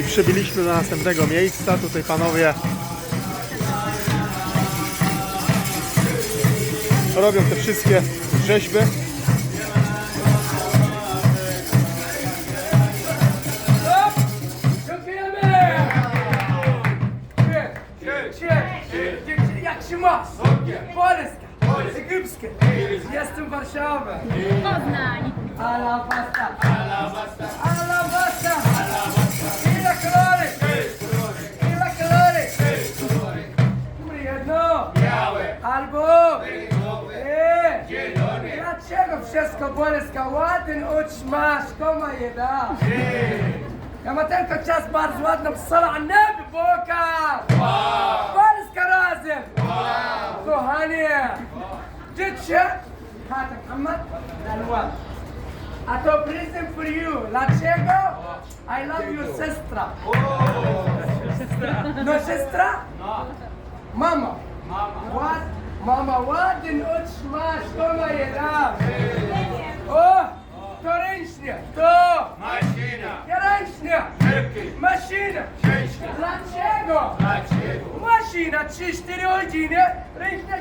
I przybyliśmy do następnego miejsca. Tutaj panowie robią te wszystkie rzeźby. Jak się masz? Polska, egipskie. Jestem w Warszawie. Poznań. Alabasta. Alabasta. cobones kałaten oczma, szkoma jeda. لما تلقى تشاس بارز وادنا بالصلاة على النبي بوكر فارس كرازم كوهانية جيت شيك هاتك محمد الواد I took prison for you. Lachego, I love your sister. Oh. no sister? No. Mama. Mama. What? Mama, what in Uchma О! Вторичня! Хто? Машина! Вторичня! Szybki! Машина! Ciężki! Dlaczego? Dlaczego? Maszyna! Trzy, cztery godziny! Ręczna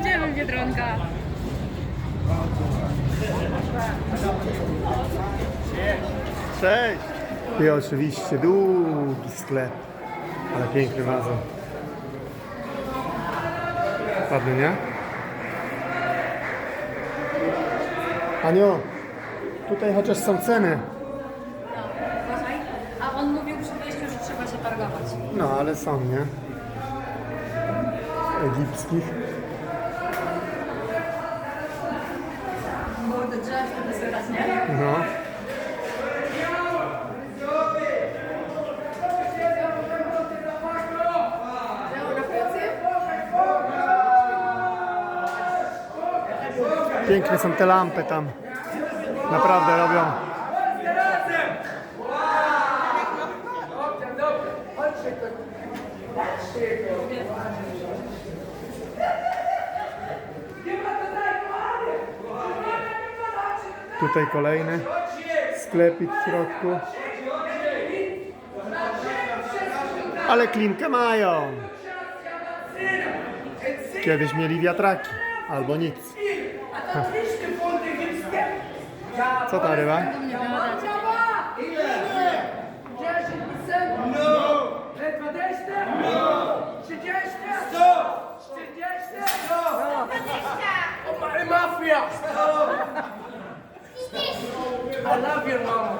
Idziemy Biedronka. Cześć! I oczywiście długi sklep, ale piękny wazon. Ładny, nie? Aniu, tutaj chociaż są ceny. Uważaj. A on mówił przy wejściu, że trzeba się targować. No, ale są, nie? Egipskich. Mordy drzew, wtedy słychać, nie? No. Piękne są te lampy tam. Naprawdę robią. Chodźcie tutaj kolejny sklepik w środku. Ale klinkę mają. Kiedyś mieli wiatraki. Albo nic. Co ta ryba? Nie wyglądać. Działa! Ile? 10%? No! 20? No! 30? 100! 40? No! 20! Mafia! I love your mama.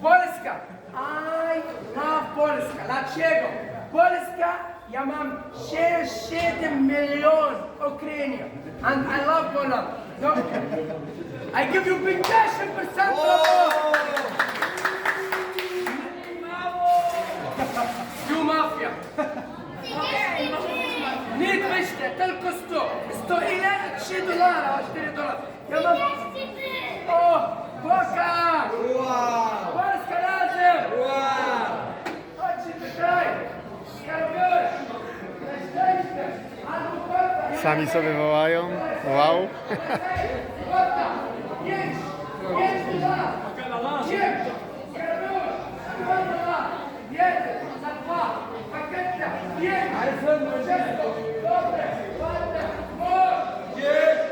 Polska. I love Polska. Dlaczego? Polska, ja mam 7 milion Ukrainian. And I love Poland. Dobrze. I give you 50% You mafia. Nie 200, tylko 100. 100 ile? 3 dolara, 4 dolary. Ja mam... O! Boka! Polska razem! Chodźcie tutaj! Skarbiorz! Na szczęście! Albo kota! Sami sobie wołają. Wow. Kota! Pięć! Pięć dolarów! Pięć! Skarbiorz! Dwa dolary! Jeden! Za dwa! Pakieta! Pięć! Ale są Wszystko! Dobre! Ładne! Mocz! Pięć!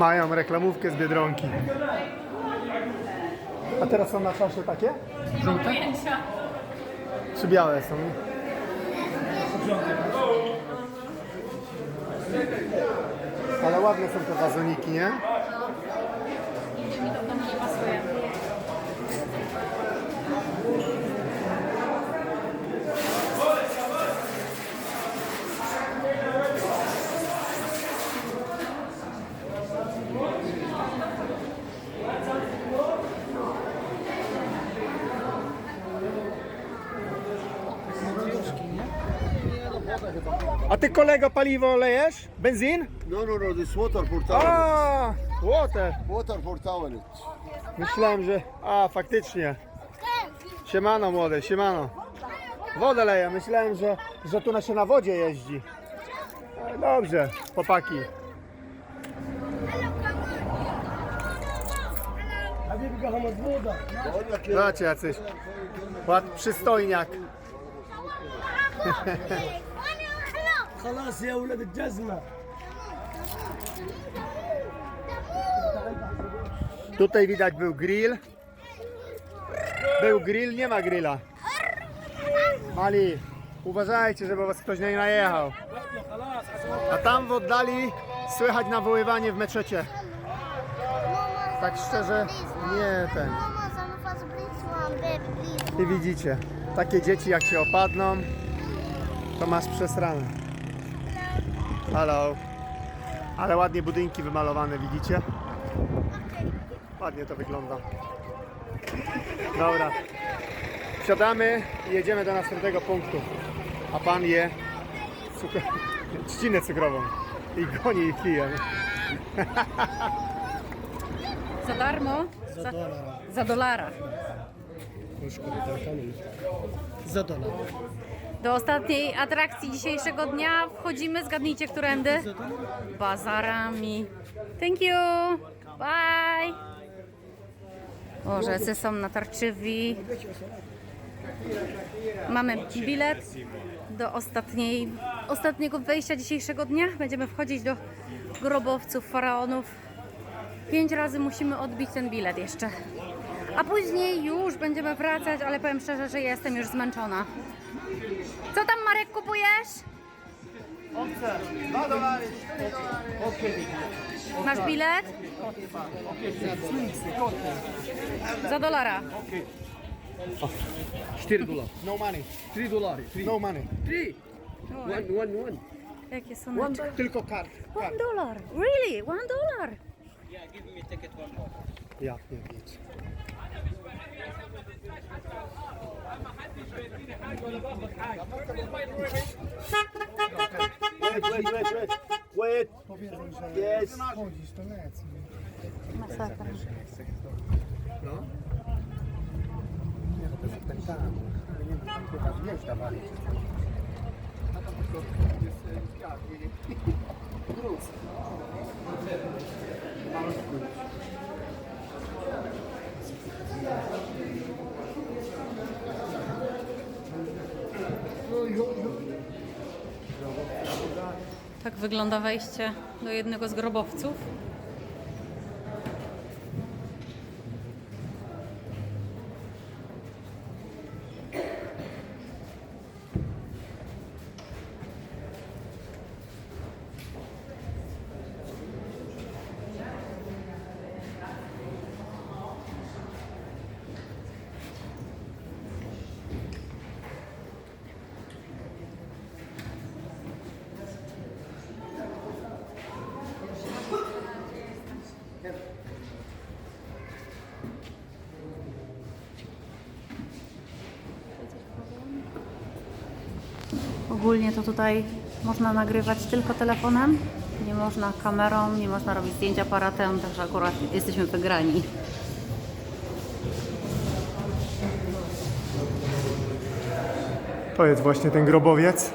Mają reklamówkę z Biedronki. A teraz są na czasie takie? Pojęcia. Czy białe są? Ale ładne są te wazoniki, nie? Nigdy mi to w domu nie pasuje. A ty kolego paliwo lejesz? Benzin? No, no, no, this water for. A, water. Water for toilet. Myślałem, że... A, faktycznie. Siemano młode, siemano. Wodę leję, myślałem, że, że tu na się na wodzie jeździ. Ale Dobrze, chłopaki. Zobaczcie jacyś. Ład przystojniak. خلاص يا ولد الجزمة Tutaj widać był grill. Był grill, nie ma grilla. Mali, uważajcie, żeby was ktoś nie najechał. A tam w oddali słychać nawoływanie w meczecie. Tak szczerze, nie ten. Mama, zamykać please one baby, please. I widzicie, takie dzieci jak się opadną, to masz przesrane. Halo. Ale ładnie budynki wymalowane, widzicie? Ładnie to wygląda. Dobra. Wsiadamy i jedziemy do następnego punktu. A pan je cukr... trzcinę cukrową. I goni i pije. Za darmo? Za, za dolara. Za dolar. Do ostatniej atrakcji dzisiejszego dnia wchodzimy. Zgadnijcie, którędy? Bazarami. Thank you. Bye. O, rzecy są natarczywi. Mamy bilet do ostatniej, ostatniego wejścia dzisiejszego dnia. Będziemy wchodzić do grobowców faraonów. Pięć razy musimy odbić ten bilet jeszcze a później już będziemy wracać, ale powiem szczerze, że jestem już zmęczona. Co tam Marek kupujesz? Owce, 2 dolary, 4 dolary. Masz bilet? Za dolara. Okay. 4 dolary. No money. 3 dolary. No money. 3. One, one, one. Jakie są Tylko kart. One dollar. Really? One dollar. Yeah, give me ticket one more. Yeah, yeah, yeah. Wait, wait, wait, wait. Wait. Yes. Masakra. No. Nie, to jest tam. Nie wiem, chyba wieś dawali. To jest e. Tak wygląda wejście do jednego z grobowców. Ogólnie to tutaj można nagrywać tylko telefonem, nie można kamerą, nie można robić zdjęć aparatem, także akurat jesteśmy wygrani. To jest właśnie ten grobowiec.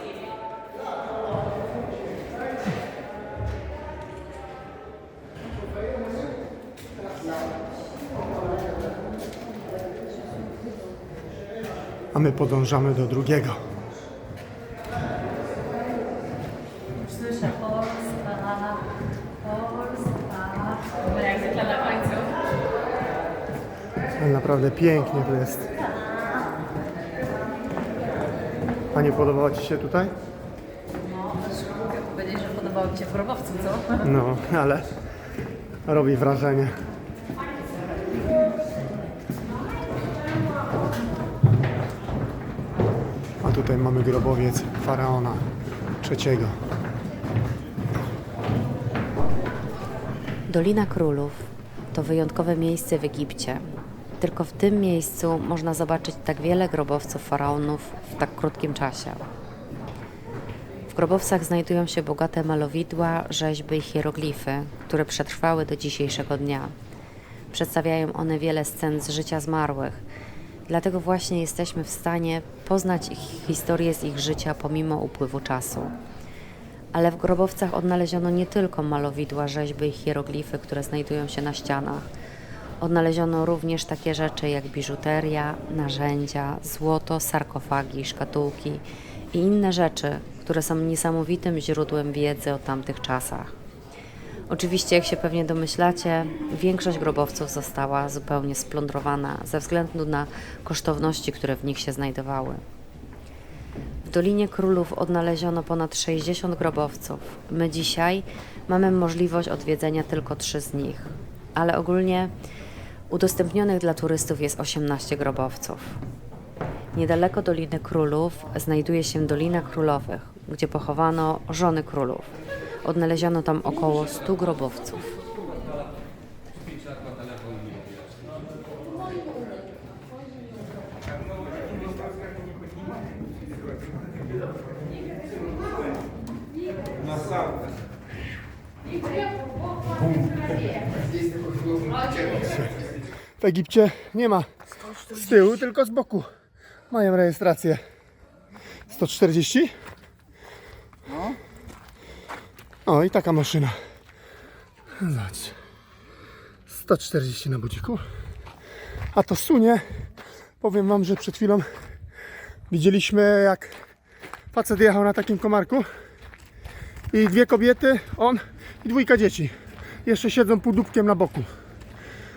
A my podążamy do drugiego. Słyszę Polska, Polska. Jak zwykle na końcu. Ale naprawdę pięknie tu jest. Panie, podobało Ci się tutaj? Powiedzieć, że podobało Ci się w grobowcu, co? No, ale robi wrażenie. A tutaj mamy grobowiec faraona trzeciego. Dolina Królów to wyjątkowe miejsce w Egipcie. Tylko w tym miejscu można zobaczyć tak wiele grobowców faraonów w tak krótkim czasie. W grobowcach znajdują się bogate malowidła, rzeźby i hieroglify, które przetrwały do dzisiejszego dnia. Przedstawiają one wiele scen z życia zmarłych, dlatego właśnie jesteśmy w stanie poznać ich historię z ich życia pomimo upływu czasu. Ale w grobowcach odnaleziono nie tylko malowidła, rzeźby i hieroglify, które znajdują się na ścianach. Odnaleziono również takie rzeczy jak biżuteria, narzędzia, złoto, sarkofagi, szkatułki i inne rzeczy, które są niesamowitym źródłem wiedzy o tamtych czasach. Oczywiście, jak się pewnie domyślacie, większość grobowców została zupełnie splądrowana ze względu na kosztowności, które w nich się znajdowały. Dolinie Królów odnaleziono ponad 60 grobowców. My dzisiaj mamy możliwość odwiedzenia tylko trzy z nich, ale ogólnie udostępnionych dla turystów jest 18 grobowców. Niedaleko Doliny Królów znajduje się Dolina Królowych, gdzie pochowano żony królów. Odnaleziono tam około 100 grobowców. W Egipcie nie ma z tyłu, tylko z boku. Mają rejestrację. 140? O, i taka maszyna. Zobacz. 140 na budziku. A to sunie. Powiem Wam, że przed chwilą widzieliśmy jak facet jechał na takim komarku i dwie kobiety, on i dwójka dzieci. Jeszcze siedzą półdubkiem na boku.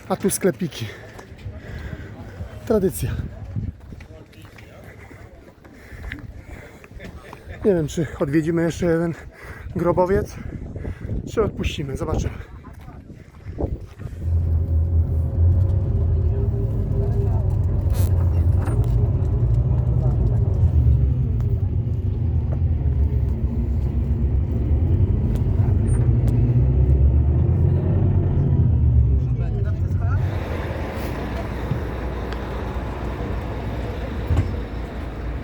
A tu sklepiki. Tradycja. Nie wiem, czy odwiedzimy jeszcze jeden grobowiec, czy odpuścimy. Zobaczymy.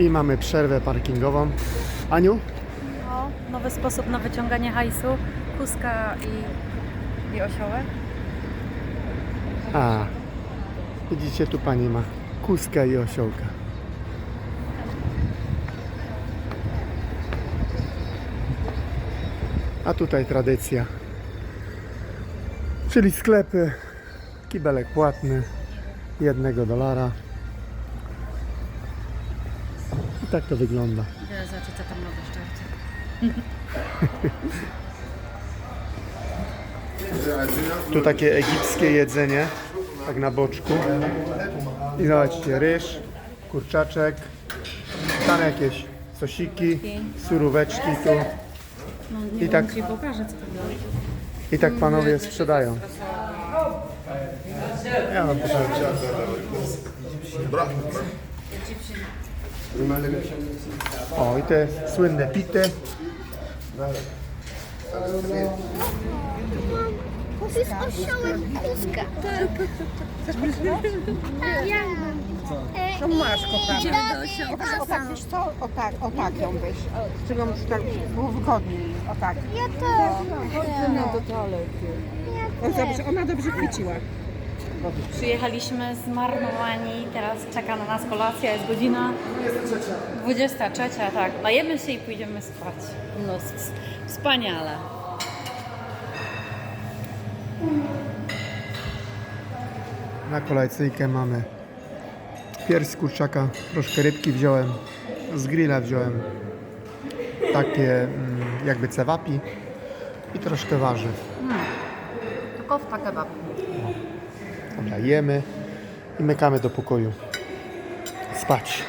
I mamy przerwę parkingową. Aniu? No, nowy sposób na wyciąganie hajsu, kuska i, i osiołek. A, widzicie, tu pani ma kuskę i osiołka. A tutaj tradycja. Czyli sklepy, kibelek płatny, jednego dolara. Tak to wygląda. Idę zobaczyć, co tam nowe szczercie. Tu takie egipskie jedzenie, tak na boczku. I zobaczcie, ryż, kurczaczek, tam jakieś sosiki, suróweczki tu. I tak. I tak panowie sprzedają. Ja pokażę. O, i te słynne pity. To jest osiołek kuska. Tak, ja mam. To masz, kochana. O tak, wiesz co? O tak, o tak ją weź. Żeby ją tak było wygodniej. O tak. Ja też. No do toalety. Dobrze, ona dobrze chwyciła. Przyjechaliśmy zmarnowani, teraz czeka na nas kolacja, jest godzina 23, tak. Najemy się i pójdziemy spać. No, wspaniale. Na kolacyjkę mamy pierś z kurczaka, troszkę rybki wziąłem, z grilla wziąłem takie mm, jakby cewapi i troszkę warzyw. To kofta kebab. Jemy i mykamy do pokoju. Spać.